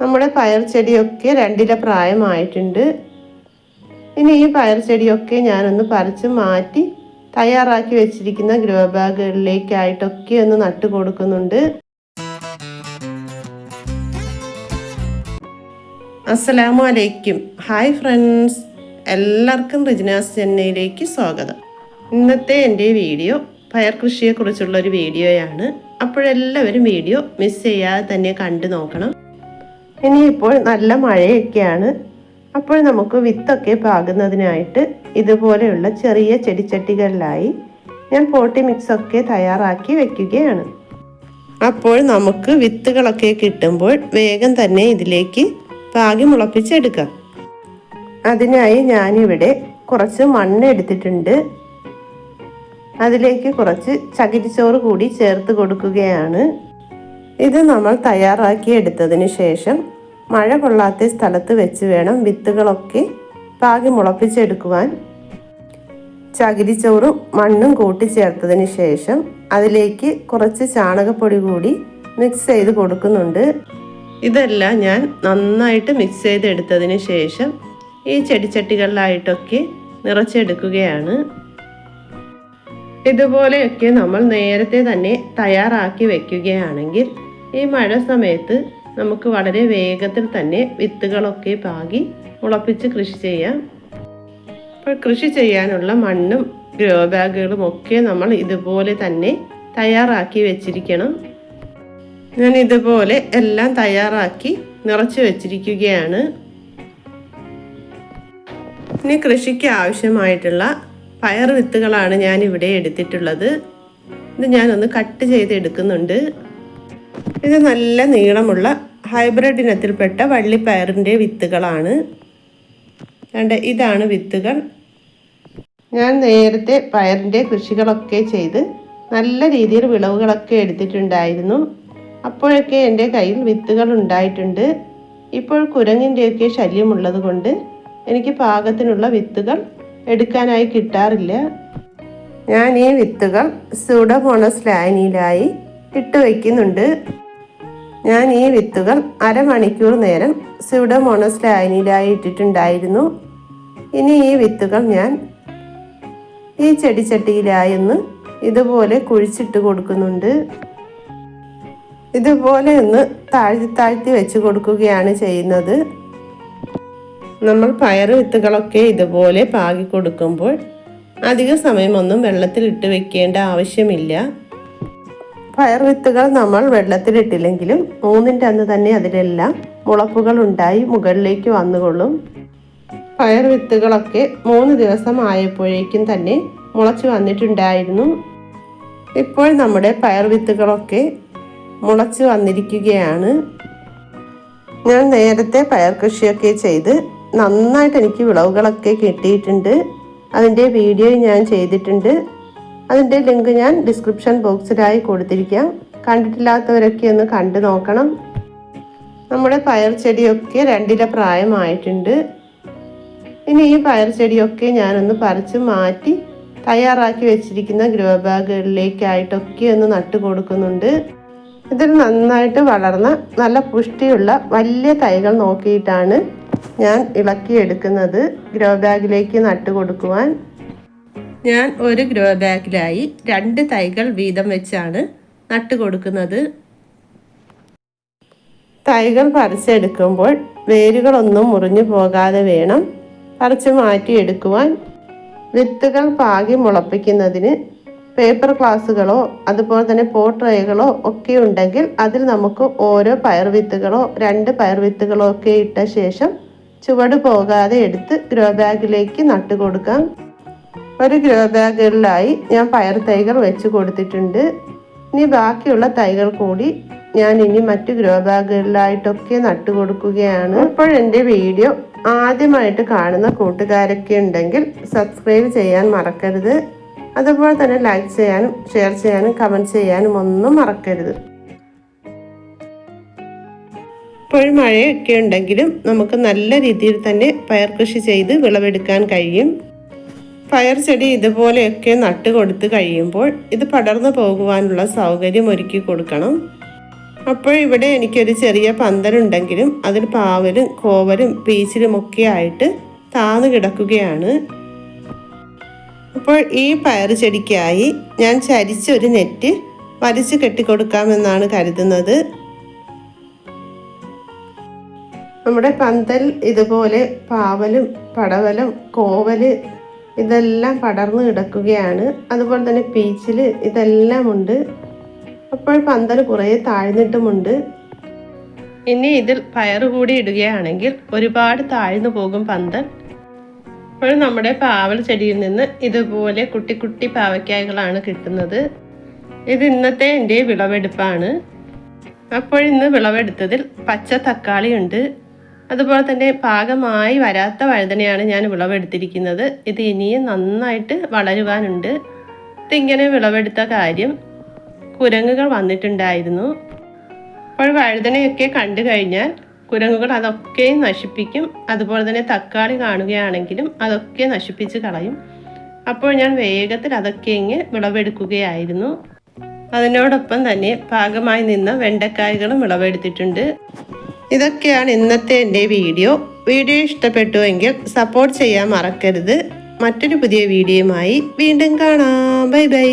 നമ്മുടെ പയർ ചെടിയൊക്കെ രണ്ടില പ്രായമായിട്ടുണ്ട്. ഇനി ഈ പയർ ചെടിയൊക്കെ ഞാനൊന്ന് പറിച്ച് മാറ്റി തയ്യാറാക്കി വെച്ചിരിക്കുന്ന ഗ്രോ ബാഗുകളിലേക്കായിട്ടൊക്കെ ഒന്ന് നട്ടു കൊടുക്കുന്നുണ്ട്. അസ്സലാമു അലൈക്കും. ഹായ് ഫ്രണ്ട്സ് എല്ലാവർക്കും റിജിനാസ് ചെന്നൈയിലേക്ക് സ്വാഗതം. ഇന്നത്തെ എന്റെ വീഡിയോ പയർ കൃഷിയെക്കുറിച്ചുള്ള ഒരു വീഡിയോയാണ്. അപ്പോഴെല്ലാവരും വീഡിയോ മിസ് ചെയ്യാതെ തന്നെ കണ്ടു നോക്കണം. ഇനിയിപ്പോൾ നല്ല മഴയൊക്കെയാണ്. അപ്പോൾ നമുക്ക് വിത്തൊക്കെ പാകുന്നതിനായിട്ട് ഇതുപോലെയുള്ള ചെറിയ ചെടിച്ചട്ടികളിലായി ഞാൻ പോട്ടി മിക്സ് ഒക്കെ തയ്യാറാക്കി വെക്കുകയാണ്. അപ്പോൾ നമുക്ക് വിത്തുകളൊക്കെ കിട്ടുമ്പോൾ വേഗം തന്നെ ഇതിലേക്ക് പാകി മുളപ്പിച്ചെടുക്കാം. അതിനായി ഞാനിവിടെ കുറച്ച് മണ്ണ് എടുത്തിട്ടുണ്ട്. അതിലേക്ക് കുറച്ച് ചകിരിച്ചോറ് കൂടി ചേർത്ത് കൊടുക്കുകയാണ്. ഇത് നമ്മൾ തയ്യാറാക്കി എടുത്തതിന് ശേഷം മഴ കൊള്ളാത്ത സ്ഥലത്ത് വെച്ച് വേണം വിത്തുകളൊക്കെ പാകി മുളപ്പിച്ചെടുക്കുവാൻ. ചകിരിച്ചോറും മണ്ണും കൂട്ടി ചേർത്തതിന് ശേഷം അതിലേക്ക് കുറച്ച് ചാണകപ്പൊടി കൂടി മിക്സ് ചെയ്ത് കൊടുക്കുന്നുണ്ട്. ഇതെല്ലാം ഞാൻ നന്നായിട്ട് മിക്സ് ചെയ്തെടുത്തതിന് ശേഷം ഈ ചെടിച്ചട്ടികളിലായിട്ടൊക്കെ നിറച്ചെടുക്കുകയാണ്. ഇതുപോലെയൊക്കെ നമ്മൾ നേരത്തെ തന്നെ തയ്യാറാക്കി വെക്കുകയാണെങ്കിൽ ഈ മഴ സമയത്ത് നമുക്ക് വളരെ വേഗത്തിൽ തന്നെ വിത്തുകളൊക്കെ പാകി മുളപ്പിച്ച് കൃഷി ചെയ്യാം. അപ്പോൾ കൃഷി ചെയ്യാനുള്ള മണ്ണും ഗ്രോ ബാഗുകളും ഒക്കെ നമ്മൾ ഇതുപോലെ തന്നെ തയ്യാറാക്കി വെച്ചിരിക്കണം. ഞാൻ ഇതുപോലെ എല്ലാം തയ്യാറാക്കി നിറച്ച് വെച്ചിരിക്കുകയാണ്. ഇനി കൃഷിക്ക് ആവശ്യമായിട്ടുള്ള പയർ വിത്തുകളാണ് ഞാൻ ഇവിടെ എടുത്തിട്ടുള്ളത്. ഇത് ഞാനൊന്ന് കട്ട് ചെയ്ത് എടുക്കുന്നുണ്ട് ഇത് നല്ല നീളമുള്ള ഹൈബ്രിഡ് ഇനത്തിൽപ്പെട്ട വള്ളിപ്പയറിന്റെ വിത്തുകളാണ്. കണ്ട് ഇതാണ് വിത്തുകൾ. ഞാൻ നേരത്തെ പയറിന്റെ കൃഷികളൊക്കെ ചെയ്ത് നല്ല രീതിയിൽ വിളവുകളൊക്കെ എടുത്തിട്ടുണ്ടായിരുന്നു. അപ്പോഴൊക്കെ എന്റെ കയ്യിൽ വിത്തുകൾ ഉണ്ടായിട്ടുണ്ട്. ഇപ്പോൾ കുരങ്ങിന്റെയൊക്കെ ശല്യമുള്ളത് കൊണ്ട് എനിക്ക് പാകത്തിനുള്ള വിത്തുകൾ എടുക്കാനായി കിട്ടാറില്ല. ഞാൻ ഈ വിത്തുകൾ സുഡമോണസ് ലായനിയിലായി ഇട്ട് വയ്ക്കുന്നുണ്ട്. ഞാൻ ഈ വിത്തുകൾ അരമണിക്കൂർ നേരം സ്യൂഡോമോണസ് ലായനിയിലായി ഇട്ടിട്ടുണ്ടായിരുന്നു. ഇനി ഈ വിത്തുകൾ ഞാൻ ഈ ചെടിച്ചട്ടിയിലായി ഒന്ന് ഇതുപോലെ കുഴിച്ചിട്ട് കൊടുക്കുന്നുണ്ട്. ഇതുപോലെ ഒന്ന് താഴ്ത്തി താഴ്ത്തി വെച്ച് കൊടുക്കുകയാണ് ചെയ്യുന്നത്. നമ്മൾ പയർ വിത്തുകളൊക്കെ ഇതുപോലെ പാകി കൊടുക്കുമ്പോൾ അധിക സമയമൊന്നും വെള്ളത്തിലിട്ട് വെക്കേണ്ട ആവശ്യമില്ല. പയർ വിത്തുകൾ നമ്മൾ വെള്ളത്തിലിട്ടില്ലെങ്കിലും മൂന്നിന്റെ അന്ന് തന്നെ അതിലെല്ലാം മുളപ്പുകൾ ഉണ്ടായി മുകളിലേക്ക് വന്നുകൊള്ളും. പയർ വിത്തുകളൊക്കെ മൂന്ന് ദിവസം ആയപ്പോഴേക്കും തന്നെ മുളച്ചു വന്നിട്ടുണ്ടായിരുന്നു. ഇപ്പോൾ നമ്മുടെ പയർ വിത്തുകളൊക്കെ മുളച്ചു വന്നിരിക്കുകയാണ്. ഞാൻ നേരത്തെ പയർ കൃഷിയൊക്കെ ചെയ്ത് നന്നായിട്ട് എനിക്ക് വിളവുകളൊക്കെ കിട്ടിയിട്ടുണ്ട്. അതിന്റെ വീഡിയോ ഞാൻ ചെയ്തിട്ടുണ്ട്. അതിന്റെ ലിങ്ക് ഞാൻ ഡിസ്ക്രിപ്ഷൻ ബോക്സിലായി കൊടുത്തിരിക്കാം. കണ്ടിട്ടില്ലാത്തവരൊക്കെ ഒന്ന് കണ്ടു നോക്കണം. നമ്മുടെ പയർ ചെടിയൊക്കെ രണ്ടില പ്രായമായിട്ടുണ്ട്. ഇനി ഈ പയർ ചെടിയൊക്കെ ഞാനൊന്ന് പറിച്ച് മാറ്റി തയ്യാറാക്കി വെച്ചിരിക്കുന്ന ഗ്രോ ബാഗുകളിലേക്കായിട്ടൊക്കെ ഒന്ന് നട്ടു കൊടുക്കുന്നുണ്ട്. ഇതിൽ നന്നായിട്ട് വളർന്ന നല്ല പുഷ്ടിയുള്ള വലിയ തൈകൾ നോക്കിയിട്ടാണ് ഞാൻ ഇളക്കിയെടുക്കുന്നത് ഗ്രോ ബാഗിലേക്ക് നട്ടു കൊടുക്കുവാൻ. ഞാൻ ഒരു ഗ്രോ ബാഗിലായി രണ്ട് തൈകൾ വീതം വെച്ചാണ് നട്ടു കൊടുക്കുന്നത്. തൈകൾ പറിച്ചെടുക്കുമ്പോൾ വേരുകളൊന്നും മുറിഞ്ഞു പോകാതെ വേണം പറിച്ച് മാറ്റിയെടുക്കുവാൻ. വിത്തുകൾ പാകി മുളപ്പിക്കുന്നതിന് പേപ്പർ ഗ്ലാസ്സുകളോ അതുപോലെ തന്നെ പോട്രേകളോ ഒക്കെ ഉണ്ടെങ്കിൽ അതിൽ നമുക്ക് ഓരോ പയർ വിത്തുകളോ രണ്ട് പയർ വിത്തുകളോ ഒക്കെ ഇട്ട ശേഷം ചുവട് പോകാതെ എടുത്ത് ഗ്രോ ബാഗിലേക്ക് നട്ടു കൊടുക്കാം. ഒരു ഗ്രോ ബാഗുകളിലായി ഞാൻ പയർ തൈകൾ വെച്ച് കൊടുത്തിട്ടുണ്ട്. ഇനി ബാക്കിയുള്ള തൈകൾ കൂടി ഞാൻ ഇനി മറ്റു ഗ്രോ ബാഗുകളിലായിട്ടൊക്കെ നട്ടു കൊടുക്കുകയാണ്. ഇപ്പോൾ എന്റെ വീഡിയോ ആദ്യമായിട്ട് കാണുന്ന കൂട്ടുകാരൊക്കെ ഉണ്ടെങ്കിൽ സബ്സ്ക്രൈബ് ചെയ്യാൻ മറക്കരുത്. അതുപോലെ തന്നെ ലൈക്ക് ചെയ്യാനും ഷെയർ ചെയ്യാനും കമന്റ് ചെയ്യാനും ഒന്നും മറക്കരുത്. ഇപ്പോൾ മഴയൊക്കെ ഉണ്ടെങ്കിലും നമുക്ക് നല്ല രീതിയിൽ തന്നെ പയർ കൃഷി ചെയ്ത് വിളവെടുക്കാൻ കഴിയും. പയർ ചെടി ഇതുപോലെയൊക്കെ നട്ട് കൊടുത്ത് കഴിയുമ്പോൾ ഇത് പടർന്നു പോകുവാനുള്ള സൗകര്യം ഒരുക്കി കൊടുക്കണം. അപ്പോൾ ഇവിടെ എനിക്കൊരു ചെറിയ പന്തലുണ്ടെങ്കിലും അതിൽ പാവലും കോവലും പീച്ചിലും ഒക്കെ ആയിട്ട് താന്നു കിടക്കുകയാണ്. അപ്പോൾ ഈ പയർ ചെടിക്കായി ഞാൻ ചരിച്ചൊരു നെറ്റ് വലിച്ചു കെട്ടിക്കൊടുക്കാമെന്നാണ് കരുതുന്നത്. നമ്മുടെ പന്തൽ ഇതുപോലെ പാവലും പടവലും കോവൽ ഇതെല്ലാം പടർന്നു കിടക്കുകയാണ്. അതുപോലെ തന്നെ പീച്ചിൽ ഇതെല്ലാം ഉണ്ട് അപ്പോൾ പന്തൽ കുറേ താഴ്ന്നിട്ടുമുണ്ട്. ഇനി ഇതിൽ പയറ് കൂടി ഇടുകയാണെങ്കിൽ ഒരുപാട് താഴ്ന്നു പോകും പന്തൽ. അപ്പോൾ നമ്മുടെ പാവൽ ചെടിയിൽ നിന്ന് ഇതുപോലെ കുട്ടി കുട്ടി പാവയ്ക്കായകളാണ് കിട്ടുന്നത്. ഇത് ഇന്നത്തെ എന്റെ വിളവെടുപ്പാണ്. അപ്പോൾ ഇന്ന് വിളവെടുത്തതിൽ പച്ച തക്കാളി ഉണ്ട്. അതുപോലെ തന്നെ പാകമായി വരാത്ത വഴുതനയാണ് ഞാൻ വിളവെടുത്തിരിക്കുന്നത്. ഇത് ഇനിയും നന്നായിട്ട് വളരുവാനുണ്ട്. ഇതിങ്ങനെ വിളവെടുത്ത കാര്യം കുരങ്ങുകൾ വന്നിട്ടുണ്ടായിരുന്നു. അപ്പോൾ വഴുതനയൊക്കെ കണ്ടു കഴിഞ്ഞാൽ കുരങ്ങുകൾ അതൊക്കെയും നശിപ്പിക്കും. അതുപോലെ തന്നെ തക്കാളി കാണുകയാണെങ്കിലും അതൊക്കെ നശിപ്പിച്ച് കളയും. അപ്പോൾ ഞാൻ വേഗത്തിൽ അതൊക്കെ ഇങ്ങ് വിളവെടുക്കുകയായിരുന്നു. അതിനോടൊപ്പം തന്നെ പാകമായി നിന്ന വെണ്ടക്കായകളും വിളവെടുത്തിട്ടുണ്ട്. ഇതൊക്കെയാണ് ഇന്നത്തെ എന്റെ വീഡിയോ. വീഡിയോ ഇഷ്ടപ്പെട്ടുവെങ്കിൽ സപ്പോർട്ട് ചെയ്യാൻ മറക്കരുത്. മറ്റൊരു പുതിയ വീഡിയോയുമായി വീണ്ടും കാണാം. Bye bye.